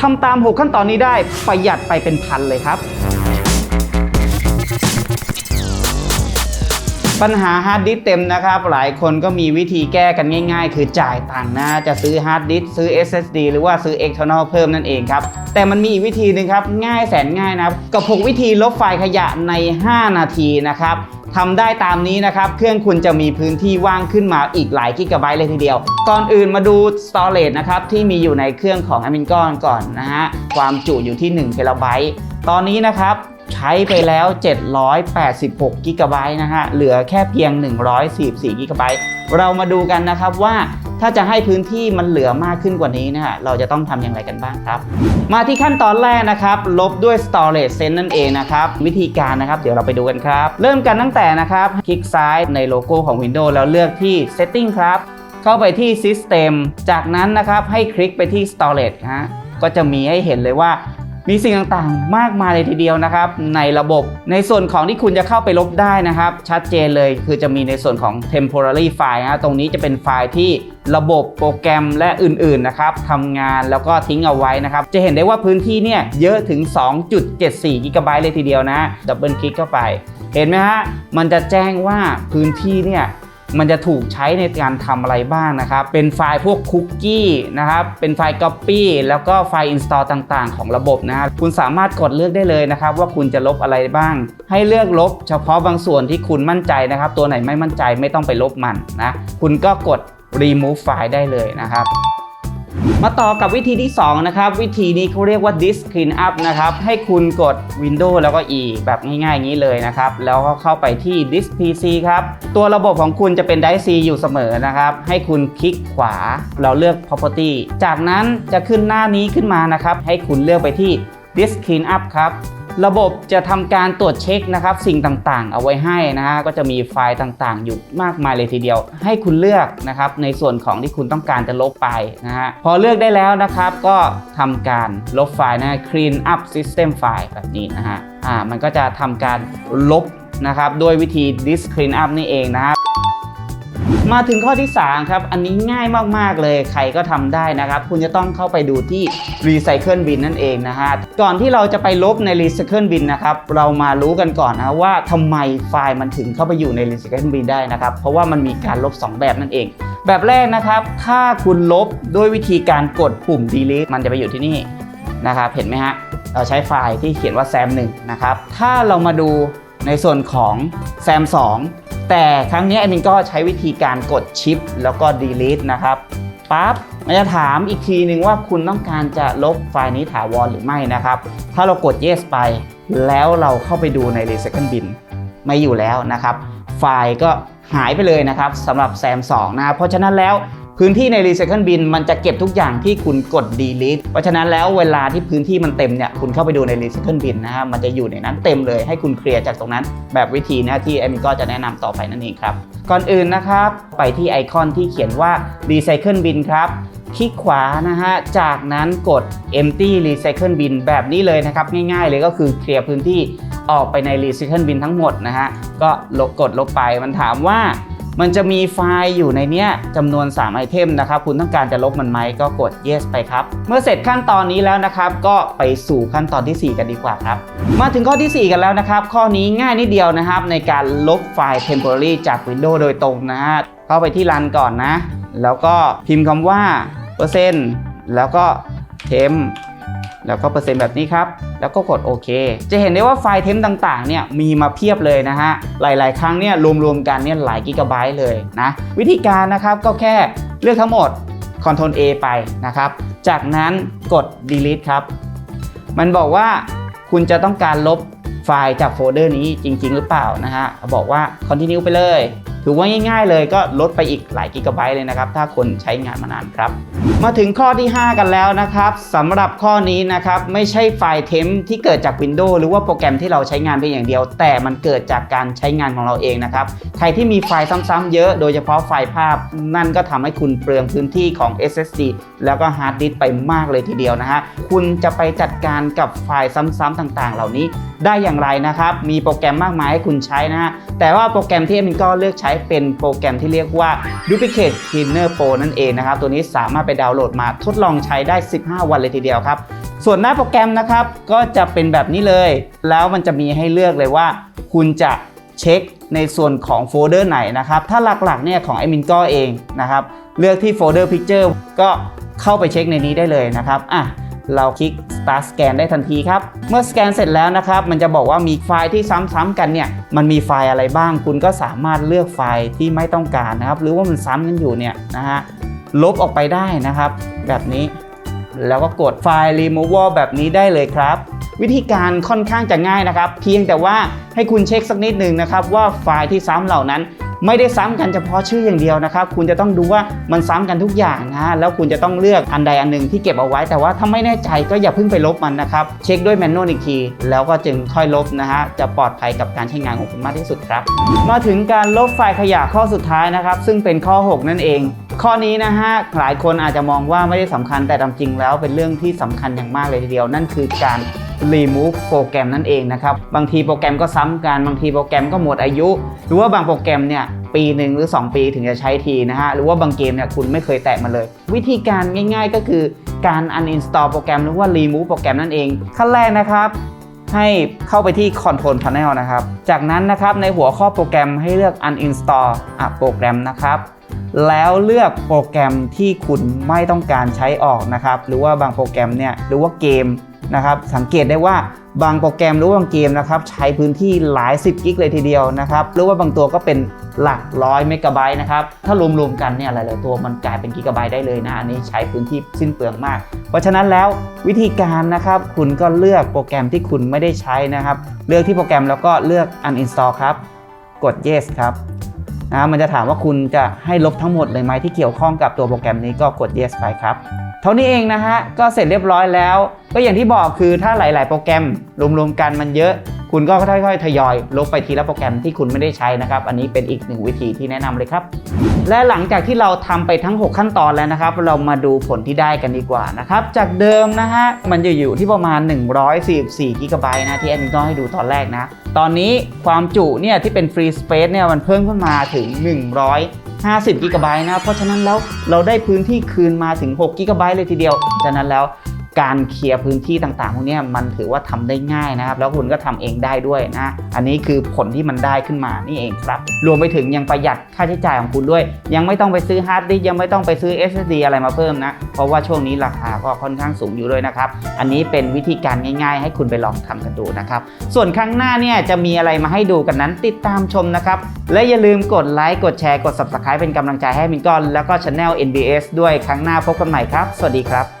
ทำตาม 6 ขั้นตอนนี้ได้ประหยัดไปเป็นพันเลยครับ ปัญหาฮาร์ดดิสเต็มนะครับ หลายคนก็มีวิธีแก้กันง่ายๆ คือจ่ายตังค์นะจะซื้อฮาร์ดดิสซื้อ SSD หรือว่าซื้อ external เพิ่มนั่นเองครับ แต่มันมีอีกวิธีหนึ่งครับ ง่ายแสนง่ายนะครับ กับ 6 วิธีลบไฟล์ขยะใน 5 นาทีนะครับ ทำได้ตามนี้นะครับ เครื่องคุณจะมีพื้นที่ว่างขึ้นมาอีกหลายกิกะไบต์เลยทีเดียว ก่อนอื่นมาดู storage นะครับ ที่มีอยู่ในเครื่องของ a m i n g o n ก่อนนะฮะ ความจุอยู่ที่1เทราไบต์ตอนนี้นะครับใช้ไปแล้ว 786กิกะไบต์นะฮะ เหลือแค่เพียง 144กิกะไบต์เรามาดูกันนะครับว่า ถ้าจะให้พื้นที่มันเหลือมากขึ้นกว่านี้นะฮะเราจะต้องทำอย่างไรกันบ้างครับ มาที่ขั้นตอนแรกนะครับ ลบด้วย storage sense นั่นเองนะครับ วิธีการนะครับเดี๋ยวเราไปดูกันครับ เริ่มกันตั้งแต่นะครับ คลิกซ้ายในโลโก้ของ Windows แล้วเลือกที่ setting ครับ เข้าไปที่ system จากนั้นนะครับให้คลิกไปที่ storage ฮะก็จะมีให้เห็นเลยว่ามีสิ่งต่างๆ มากมายเลยทีเดียวนะครับ ในระบบในส่วนของที่คุณจะเข้าไปลบได้นะครับ ชัดเจนเลยคือจะมีในส่วนของ temporary file นะตรงนี้จะเป็นไฟล์ที่ ระบบโปรแกรมและอื่นๆนะครับทำงานแล้วก็ทิ้งเอาไว้นะครับ จะเห็นได้ว่าพื้นที่เนี่ยเยอะถึง 2.74 กิกะไบต์เลยทีเดียวนะ ดับเบิลคลิกเข้าไป เห็นไหมฮะ มันจะแจ้งว่าพื้นที่เนี่ยมันจะถูกใช้ในการทำอะไรบ้างนะครับ เป็นไฟล์พวกคุกกี้นะครับ เป็นไฟล์ Copy แล้วก็ไฟล์ Install ต่างๆ ของระบบนะครับคุณสามารถกดเลือกได้เลยนะครับ ว่าคุณจะลบอะไรบ้าง ให้เลือกลบ เฉพาะบางส่วนที่คุณมั่นใจนะครับ ตัวไหนไม่มั่นใจไม่ต้องไปลบมันนะ คุณก็กด remove ไฟล์ได้เลยนะครับมาต่อกับวิธีที่ 2 นะครับ วิธีนี้เขาเรียกว่า disk clean up นะครับ ให้คุณกด Windows แล้วก็ E แบบง่ายๆอย่างนี้เลยนะครับ แล้วก็เข้าไปที่ disk PC ครับ ตัวระบบของคุณจะเป็น Drive C อยู่เสมอนะครับ ให้คุณคลิกขวาเราเลือก property จากนั้นจะขึ้นหน้านี้ขึ้นมานะครับ ให้คุณเลือกไปที่ disk clean up ครับ ระบบจะทำการตรวจเช็คนะครับ สิ่งต่างๆ เอาไว้ให้นะฮะก็จะมีไฟล์ต่างๆ อยู่มากมายเลยทีเดียว ให้คุณเลือกนะครับในส่วนของที่คุณต้องการจะลบไปนะฮะพอเลือกได้แล้วนะครับ ก็ทำการลบไฟล์นะ clean up system file แบบนี้นะฮะอ่ามันก็จะทำการลบนะครับด้วยวิธี disk clean up นี่เองนะครับ มาถึงข้อที่ 3 ครับ อันนี้ง่ายมาก ๆ เลย ใครก็ทำได้นะครับ คุณจะต้องเข้าไปดูที่ Recycle Bin นั่นเองนะฮะ ก่อนที่เราจะไปลบใน Recycle Bin นะครับ เรามารู้กันก่อนนะว่าทำไมไฟล์มันถึงเข้าไปอยู่ใน Recycle Bin ได้นะครับ เพราะว่ามันมีการลบ 2 แบบนั่นเอง แบบแรกนะครับ ถ้าคุณลบด้วยวิธีการกดปุ่ม delete มันจะไปอยู่ที่นี่นะครับ เห็นไหมฮะ เราใช้ไฟล์ที่เขียนว่า sam 1นะครับ ถ้าเรามาดูในส่วนของ sam 2 แต่ครั้งนี้แอดมินก็ใช้วิธีการกดชิปแล้วก็ delete นะครับปั๊บมันจะถามอีกทีหนึ่งว่าคุณต้องการจะลบไฟล์นี้ถาวรหรือไม่นะครับ ถ้าเรากด yes ไป แล้วเราเข้าไปดูใน recycle bin ไม่อยู่แล้วนะครับ ไฟล์ก็หายไปเลยนะครับสำหรับแซม2นะเพราะฉะนั้นแล้ว พื้นที่ใน Recycle Bin มันจะเก็บทุกอย่างที่คุณกด delete เพราะฉะนั้นแล้วเวลาที่พื้นที่มันเต็มเนี่ยคุณเข้าไปดูใน Recycle Bin นะฮะมันจะอยู่ในนั้นเต็มเลยให้คุณเคลียร์จากตรงนั้น แบบวิธีนะที่แอมิก็จะแนะนำต่อไปนั่นเองครับ ก่อนอื่นนะครับไปที่ไอคอนที่เขียนว่า Recycle Bin ครับคลิกขวานะฮะ จากนั้นกด empty recycle bin แบบนี้เลยนะครับ ง่ายๆเลยก็คือเคลียร์พื้นที่ออกไปใน recycle bin ทั้งหมดนะฮะ ก็ลบกดลบไปมันถามว่า มันจะมีไฟล์อยู่ในเนี้ยจำนวน 3 ไอเทมนะครับ คุณต้องการจะลบมันไหมก็กด yes ไปครับ เมื่อเสร็จขั้นตอนนี้แล้วนะครับ ก็ไปสู่ขั้นตอนที่ 4 กันดีกว่าครับ มาถึงข้อที่ 4 กันแล้วนะครับ ข้อนี้ง่ายนิดเดียวนะครับ ในการลบไฟล์ temporary จาก Windows โดยตรงนะฮะเข้าไปที่รันก่อนนะ แล้วก็พิมพ์คำว่าเปอร์เซ็นต์แล้วก็เทมแล้วก็เปอร์เซ็นต์แบบนี้ครับ แล้วก็กดโอเค จะเห็นได้ว่าไฟล์เทมต่างๆเนี่ยมีมาเพียบเลยนะฮะ หลาย ๆ ครั้งเนี่ยรวมๆกันเนี่ยหลายกิกะไบต์เลยนะ วิธีการนะครับก็แค่เลือกทั้งหมด Ctrl A ไปนะครับ จากนั้นกด delete ครับ มันบอกว่าคุณจะต้องการลบไฟล์จากโฟลเดอร์นี้จริง ๆ หรือเปล่านะฮะ บอกว่า continue ไปเลย ถือว่าง่าย ๆ เลยก็ลดไปอีกหลายกิกะไบต์เลยนะครับ ถ้าคนใช้งานมานานครับ มาถึงข้อที่ 5 กันแล้วนะครับสำหรับข้อนี้นะครับไม่ใช่ไฟล์เทมที่เกิดจาก Windows หรือว่าโปรแกรมที่เราใช้งานเพียงอย่างเดียว แต่มันเกิดจากการใช้งานของเราเองนะครับใครที่มีไฟล์ซ้ำๆเยอะโดยเฉพาะไฟล์ภาพ นั่นก็ทำให้คุณเปลืองพื้นที่ของ SSD แล้วก็ฮาร์ดดิสก์ไปมากเลยทีเดียวนะฮะคุณจะไปจัดการกับไฟล์ซ้ำๆต่างๆ เหล่านี้ได้อย่างไรนะครับมีโปรแกรมมากมายให้คุณใช้นะฮะแต่ว่าโปรแกรมที่เอ็มก็เลือกใช้เป็นโปรแกรมที่เรียกว่า Duplicate Cleaner Pro นั่นเองนะครับ ตัวนี้สามารถไปดาวน์โหลดมาทดลองใช้ได้ 15 วันเลยทีเดียวครับ ส่วนหน้าโปรแกรมนะครับก็จะเป็นแบบนี้เลย แล้วมันจะมีให้เลือกเลยว่า คุณจะเช็คในส่วนของโฟลเดอร์ไหนนะครับ ถ้าหลักๆเนี่ยของไอมินก็เองนะครับ เลือกที่โฟลเดอร์ Picture ก็เข้าไปเช็คในนี้ได้เลยนะครับอะ เราคลิก Start Scan ได้ทันทีครับ เมื่อสแกนเสร็จแล้วนะครับ มันจะบอกว่ามีไฟล์ที่ซ้ำๆกันเนี่ย มันมีไฟล์อะไรบ้าง คุณก็สามารถเลือกไฟล์ที่ไม่ต้องการนะครับ หรือว่ามันซ้ำกันอยู่เนี่ยนะฮะ ลบออกไปได้นะครับ แบบนี้ แล้วก็กดไฟล์ removal แบบนี้ได้เลยครับ วิธีการค่อนข้างจะง่ายนะครับ เพียงแต่ว่าให้คุณเช็คสักนิดหนึ่งนะครับว่าไฟล์ที่ซ้ำเหล่านั้น ไม่ได้ซ้ำกันเฉพาะชื่ออย่างเดียวนะครับ คุณจะต้องดูว่ามันซ้ำกันทุกอย่างนะฮะแล้วคุณจะต้องเลือกอันใดอันหนึ่งที่เก็บเอาไว้ แต่ว่าถ้าไม่แน่ใจก็อย่าเพิ่งไปลบมันนะครับ เช็คด้วยแมนนวลอีกที แล้วก็จึงค่อยลบนะฮะจะปลอดภัยกับการใช้งานของคุณมากที่สุดครับ มาถึงการลบไฟล์ขยะข้อสุดท้ายนะครับ ซึ่งเป็นข้อ 6 นั่นเอง ข้อนี้นะฮะหลายคนอาจจะมองว่าไม่ได้สำคัญแต่ตามจริงแล้วเป็นเรื่องที่สำคัญอย่างมากเลยทีเดียว นั่นคือการ remove โปรแกรมนั่นเองนะครับ บางทีโปรแกรมก็ซ้ำกัน บางทีโปรแกรมก็หมดอายุ หรือว่าบางโปรแกรมเนี่ยปีหนึ่งหรือ 2 ปีถึงจะใช้ทีนะฮะ หรือว่าบางเกมเนี่ยคุณไม่เคยแตะมาเลย วิธีการง่ายๆก็คือการ uninstall โปรแกรมหรือว่า remove โปรแกรมนั่นเอง ขั้นแรกนะครับให้เข้าไปที่ Control Panel นะครับ จากนั้นนะครับในหัวข้อโปรแกรมให้เลือก uninstall อะโปรแกรมนะครับ แล้วเลือกโปรแกรมที่คุณไม่ต้องการใช้ออกนะครับ หรือว่าบางโปรแกรมเนี่ยหรือว่าเกมนะครับ สังเกตได้ว่าบางโปรแกรมหรือว่าบางเกมนะครับ ใช้พื้นที่หลาย 10 กิกเลยทีเดียวนะครับ หรือว่าบางตัวก็เป็นหลักร้อยเมกะไบต์นะครับ ถ้ารวมๆกันเนี่ยหลายๆตัวมันกลายเป็นกิกะไบต์ได้เลยนะ อันนี้ใช้พื้นที่สิ้นเปลืองมาก เพราะฉะนั้นแล้ววิธีการนะครับ คุณก็เลือกโปรแกรมที่คุณไม่ได้ใช้นะครับ เลือกที่โปรแกรมแล้วก็เลือก uninstall ครับ กด yes ครับ นะมันจะถามว่าคุณจะให้ลบทั้งหมดเลยไหมที่เกี่ยวข้องกับตัวโปรแกรมนี้ก็กด yes ไปครับ เท่านี้เองนะฮะ ก็เสร็จเรียบร้อยแล้วก็อย่างที่บอกคือถ้าหลาย ๆ โปรแกรมรวม ๆ กันมันเยอะ คุณก็ค่อย ๆ ทยอย ลบไปทีละโปรแกรมที่คุณไม่ได้ใช้นะครับ อันนี้เป็นอีกหนึ่งวิธีที่แนะนำเลยครับ และหลังจากที่เราทำไปทั้ง 6 ขั้นตอนแล้วนะครับ เรามาดูผลที่ได้กันดีกว่านะครับ จากเดิมนะฮะ มันจะอยู่ที่ประมาณ 144กิกะไบต์นะที่แอดมินก็ให้ดูตอนแรกนะ ตอนนี้ความจุเนี่ยที่เป็นฟรีสเปซเนี่ยมันเพิ่มขึ้นมาถึง150กิกะไบต์นะ เพราะฉะนั้นแล้วเราได้พื้นที่คืนมาถึง6กิกะไบต์เลยทีเดียวฉะนั้นแล้ว การเคลียร์พื้นที่ต่างๆพวกนี้มันถือว่าทำได้ง่ายนะครับ แล้วคุณก็ทำเองได้ด้วยนะ อันนี้คือผลที่มันได้ขึ้นมานี่เองครับ รวมไปถึงยังประหยัดค่าใช้จ่ายของคุณด้วย ยังไม่ต้องไปซื้อฮาร์ดดิสก์ยังไม่ต้องไปซื้อ SSD อะไรมาเพิ่มนะ เพราะว่าช่วงนี้ราคาก็ค่อนข้างสูงอยู่ด้วยนะครับ อันนี้เป็นวิธีการง่าย ๆ ให้คุณไปลองทำกันดูนะครับ ส่วนครั้งหน้าเนี่ยจะมีอะไรมาให้ดูกันนั้นติดตามชมนะครับและอย่าลืมกดไลค์กดแชร์กด subscribe เป็นกำลังใจให้มินก้อนแล้วก็ Channel NBS ด้วยครั้งหน้าพบกันใหม่ครับ สวัสดีครับ